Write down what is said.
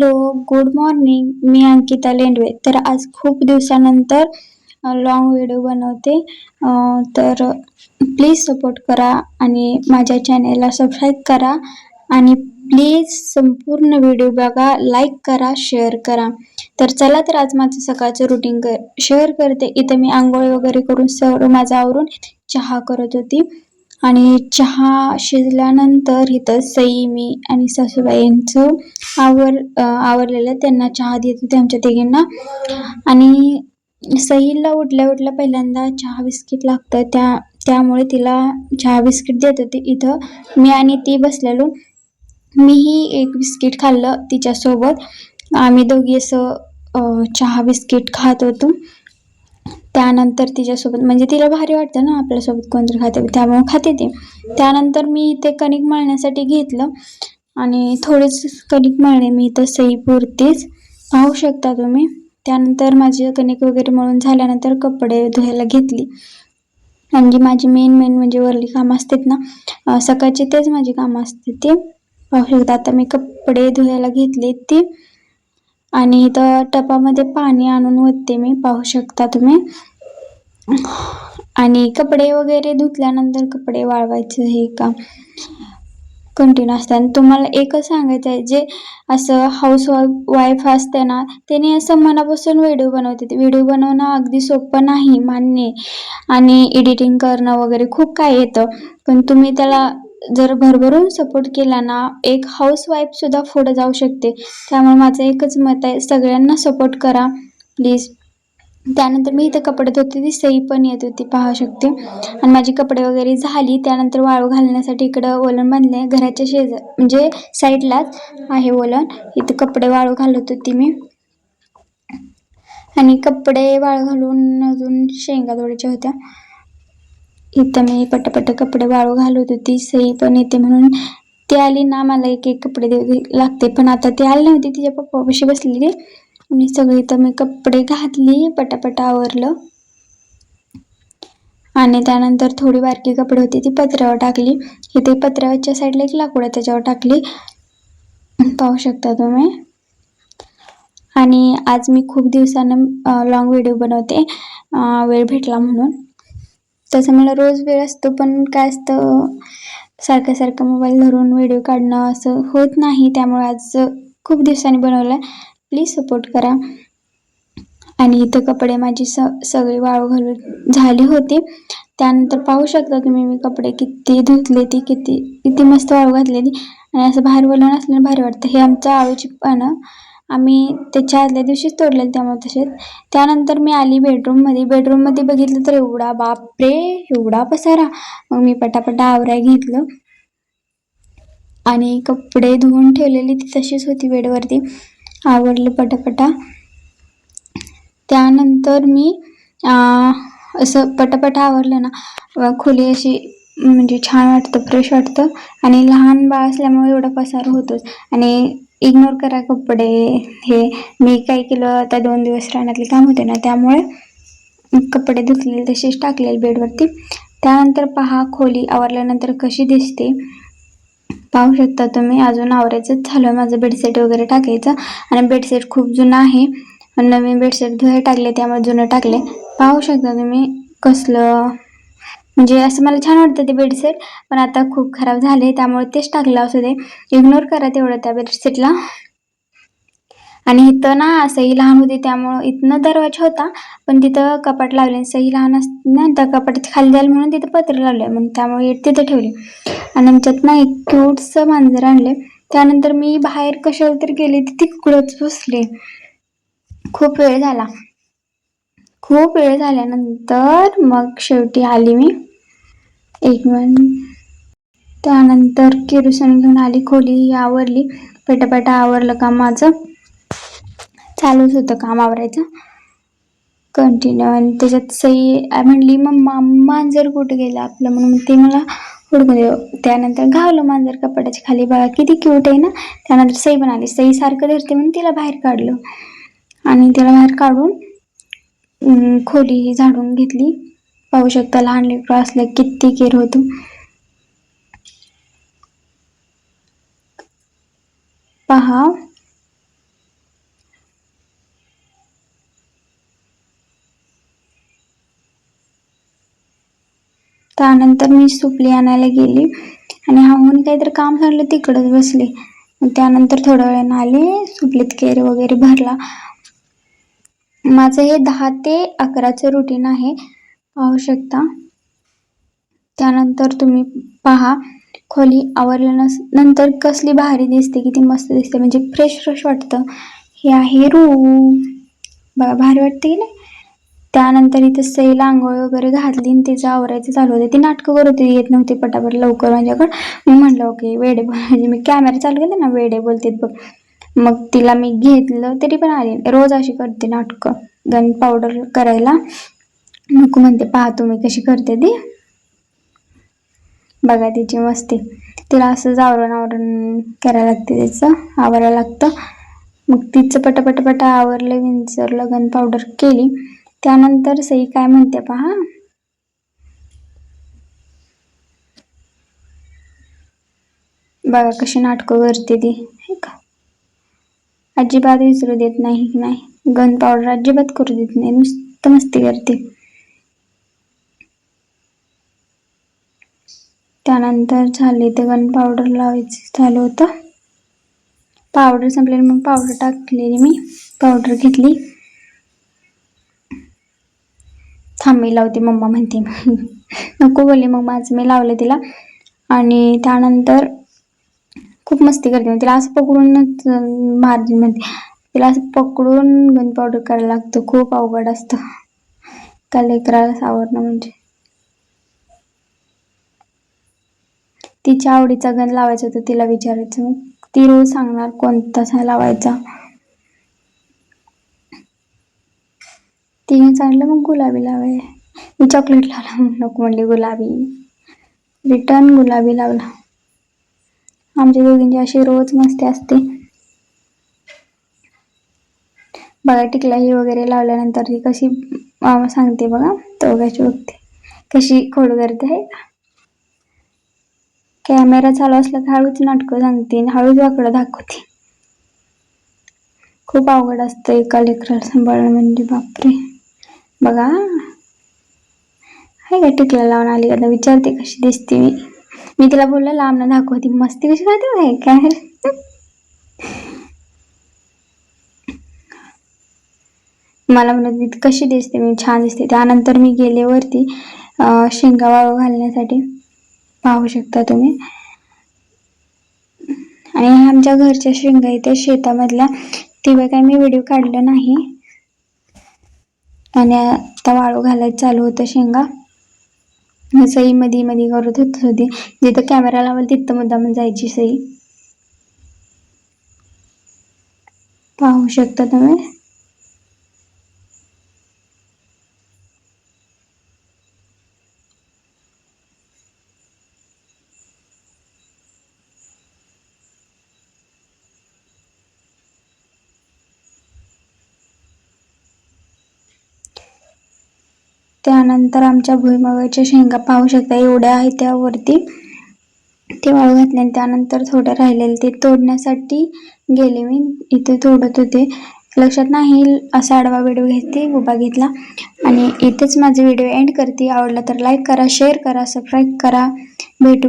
Hello good morning मी अंकिता लेंडवे. तर आज खूप दिवसानंतर लॉंग व्हिडिओ बनवते. तर प्लीज सपोर्ट करा आणि माझ्या चॅनेलला सबस्क्राईब करा. आणि प्लीज संपूर्ण व्हिडिओ बघा लाईक करा शेअर करा. तर चला तर आज माझं सकाळचं रुटीन कर शेअर करते. इथं मी आंघोळ वगैरे करून सर्व माझं आवरून चहा करत होती. आणि चहा शिजल्यानंतर इथं सई मी आणि सासूबाईंचं आवर आवरलेलं त्यांना चहा देत होते आमच्या तिघींना. आणि सईला उठल्या उठल्या पहिल्यांदा चहा बिस्किट लागतं. त्या त्यामुळे तिला चहा बिस्किट देत होते. इथं मी आणि ती बसलेलो. मीही एक बिस्किट खाल्लं तिच्यासोबत. आम्ही दोघी असं चहा बिस्किट खात होतो. त्यानंतर तिच्यासोबत म्हणजे तिला भारी वाटतं ना आपल्यासोबत कोणतरी खाते त्यामुळे खाते ती. त्यानंतर मी ते कणिक मळण्यासाठी घेतलं आणि थोडेच कणिक मळले. मी इथं सई पुरतीच. पाहू शकता तुम्ही. त्यानंतर माझी कणिक वगैरे मळून झाल्यानंतर कपडे धुवायला घेतली. म्हणजे माझी मेन मेन म्हणजे वरली कामं असतात ना सकाळची तेच माझी कामं असते ते. पाहू शकता आता मी कपडे धुवायला घेतले ते. आणि इथं टपामध्ये पाणी आणून ओतते मी पाहू शकता तुम्ही. आणि कपडे वगैरे धुतल्यानंतर कपडे वाळवायचे हे काम कंटिन्यू असतं. आणि तुम्हाला एकच सांगायचं आहे जे असं हाऊस वाईफ असते ना त्याने असं मनापासून व्हिडिओ बनवते. व्हिडिओ बनवणं अगदी सोपं नाही मान्य आणि एडिटिंग करणं वगैरे खूप काय येतं. पण तुम्ही त्याला जर भरभरून सपोर्ट केला ना एक हाऊस वाईफ सुद्धा पुढे जाऊ शकते. त्यामुळे माझं एकच मत आहे सगळ्यांना सपोर्ट करा प्लीज त्यानंतर मी इथं कपडे धुते ती सई पण येत होती पाहू शकते. आणि माझी कपडे वगैरे झाली त्यानंतर वाळू घालण्यासाठी इकडं वलन बांधले घराच्या शेज म्हणजे साईडलाच आहे वलन. इथं कपडे वाळू घालत होती मी. आणि कपडे वाळू घालून अजून शेंगा तोडायच्या होत्या. इथं मी पटापट कपडे वाळू घालत होती. सई पण येते म्हणून ती आली ना मला एक एक कपडे देऊ लागते. पण आता ती आली नव्हती तिच्या पप्पापाशी बसलेली. आणि सगळी इथं मी कपडे घातली पटापट आवरलं. आणि त्यानंतर थोडी बारकी कपडे होती ती पत्र्यावर टाकली. इथे पत्र्यावरच्या साईडला एक लाकूड आहे त्याच्यावर टाकली. पाहू शकता तुम्ही? आणि आज मी खूप दिवसानं लॉंग व्हिडिओ बनवते. वेळ भेटला म्हणून. तसं मला रोज वेळ असतो पण काय असतं सारखं सारखं मोबाईल धरून व्हिडिओ काढणं असं होत नाही. त्यामुळे आज खूप दिवसांनी बनवलं प्लीज सपोर्ट करा. आणि इथं कपडे माझी स सगळी वाळू घालून झाली होती. त्यानंतर पाहू शकता तुम्ही मी कपडे किती धुतले ती किती किती मस्त वाळू घातलेली. आणि असं बाहेर बोलवून असल्यानं भारी वाटतं. हे आमचं आळूची पानं. आम्ही त्याच्या आदल्या दिवशीच तोडलेले त्यामुळे तसेच त्यानंतर मी आली बेडरूममध्ये बेडरूममध्ये बघितलं तर एवढा बापरे एवढा पसारा. मग मी पटापटा आवराय घेतलं. आणि कपडे धुवून ठेवलेली ती तशीच होती बेडवरती. आवरलं पटापटा. त्यानंतर मी असं पटापटा आवरलं ना खोली अशी म्हणजे छान वाटतं फ्रेश वाटतं. आणि लहान बाळ असल्यामुळे एवढा पसार होतोच. आणि इग्नोर करा कपडे. हे मी काय केलं आता दोन दिवस राहण्यातले काम होते ना त्यामुळे कपडे धुतलेले तसेच टाकलेले बेडवरती. त्यानंतर पहा खोली आवरल्यानंतर कशी दिसते. पाहू शकता तुम्ही अजून आवरायचंच झालं. माझं बेडसेट वगैरे टाकायचं. आणि बेडशीट खूप जुनं आहे. नवीन बेडशीट धुवे टाकले त्यामुळे जुनं टाकले. पाहू शकता तुम्ही कसलं म्हणजे असं मला छान वाटतं ते बेडशीट पण आता खूप खराब झाले त्यामुळे तेच टाकलं असू दे. इग्नोर करा तेवढं त्या बेडशीटला आणि इथं ना सई लहान होती त्यामुळं इथनं दरवाजा होता पण तिथं कपाट लावले सई लहान असते ना त्या कपाटात खाली जाईल म्हणून तिथं पत्र लावले म्हणून त्यामुळे तिथं ठेवले. आणि आमच्यात ना एक क्यूटचं मांजर आणले त्यानंतर मी बाहेर कशाला तर गेले तिथे कुकडंच बसले. खूप वेळ झाला. खूप वेळ झाल्यानंतर मग शेवटी आली मी. एक मिनिट त्यानंतर किरुसन घेऊन आली खोली आवरली. पेटापेटा आवरलं का माझं. चालूच होतं काम आवरायचं. कंटिन्यू आणि त्याच्यात सई म्हणली मग मांजर कुठे गेलं आपलं म्हणून ते मला हुडकून देऊ त्यानंतर घावलं मांजर कपाटाच्या खाली बघा किती क्यूट आहे ना. त्यानंतर सई पण आली. सई सारखं धरते म्हणून तिला बाहेर काढलं. आणि तिला बाहेर काढून खोली झाडून घेतली. पाहू शकता लहान लेकरं असले किती केर होतो. पहा. त्यानंतर मी सुपली आणायला गेली आणि हाऊन काहीतरी काम झालं तिकडंच बसले. त्यानंतर थोड्या वेळानं आले सुपलीत केर वगैरे भरला. माझं हे दहा ते अकराचं रुटीन आहे. पाहू शकता. त्यानंतर तुम्ही पहा खोली आवरल्यानस नंतर कसली भारी दिसते किती मस्त दिसते म्हणजे फ्रेश फ्रेश वाटतं. हे आहे रूम बघा भारी वाटते की नाही? त्यानंतर इथं सईला आंघोळ वगैरे घातली आणि तिचं आवरायचं चालू होते. ती नाटकं करत होती येत नव्हती पटापट लवकर माझ्याकडं. मी म्हणलं ओके वेडे म्हणजे मी कॅमेरा चालू केले ना वेडे बोलतेत बघ. मग तिला मी घेतलं तरी पण आली. रोज अशी करते नाटकं. गन पावडर करायला. नको म्हणते पाहतो मी कशी करते ती. बघा तिची मस्ती. तिला असंच आवरण आवरण करायला लागते त्याचं आवरायला लागतं. मग तिचं पटापटापटा आवरलं विंचर गन पावडर केली. त्यानंतर सई काय म्हणते पहा. बघा कशी नाटकं करते ती हे का? अजिबात विसरू देत नाही की नाही. गन पावडर अजिबात करू देत नाही. नुसतं मस्ती करते. त्यानंतर झाले ते गन पावडर लावायचं झालं होतं. पावडर संपलेली मग पावडर टाकलेली मी. पावडर घेतली. थांबी लावते मम्मा म्हणते. नको बोलले मग माझं मी लावलं तिला. आणि त्यानंतर खूप मस्ती करते. मग तिला असं पकडूनच मार्जिन म्हणते तिला असं पकडून गन पावडर करायला लागतं. खूप अवघड असतं. त्या लेकराला सावरणं म्हणजे. तिच्या आवडीचा गण लावायचा होता तिला विचारायचं मग ती रोज सांगणार कोणता लावायचा? तिने सांगितलं मग गुलाबी लावाय मी चॉकलेट लावला नको म्हणली गुलाबी. रिटर्न गुलाबी लावला. आमच्या दोघींची अशी रोज मस्ती असते. बघा टिकलाही वगैरे लावल्यानंतर ती कशी मामा सांगते बघा तो बघते कशी खोड करते आहे का? कॅमेरा चालू असला की हळूच नाटकं सांगते हळूच वाकडं दाखवते. खूप अवघड असतं एका लेकराला सांभाळणं म्हणजे बापरे. बघा. हाय का टिकला लावून आली. का विचारते कशी दिसते मी. मी तिला बोललं लांब दाखवते. मस्ती कशी करते बाई काय? मला म्हणत कशी दिसते? मी छान दिसते. त्यानंतर मी गेले वरती शेंगा वाळू घालण्यासाठी. पाहू शकता तुम्ही. आणि आमच्या घरच्या शेंगा इथे शेतामधल्या तेव्हा काय मी व्हिडिओ काढला नाही. आणि आता वाळू घालायचं चालू होतं शेंगा. सई मध्ये मध्ये करत होत होती. जिथं कॅमेरा लावाल तिथं मुद्दाम जायची सई. पाहू शकता तुम्ही. त्यानंतर आमच्या भुईमुगाच्या शेंगा पाहू शकता. एवढ्या आहेत त्यावरती. ते वाळू घातले आणि त्यानंतर थोडं राहिलेलं ते तोडण्यासाठी गेले मी. इथे तोडत होते. लक्षात नाही असा आडवा व्हिडिओ घेते. उभा घेतला. आणि इथेच माझे व्हिडिओ एंड करते. आवडला तर लाईक करा शेअर करा सबस्क्राईब करा. भेटू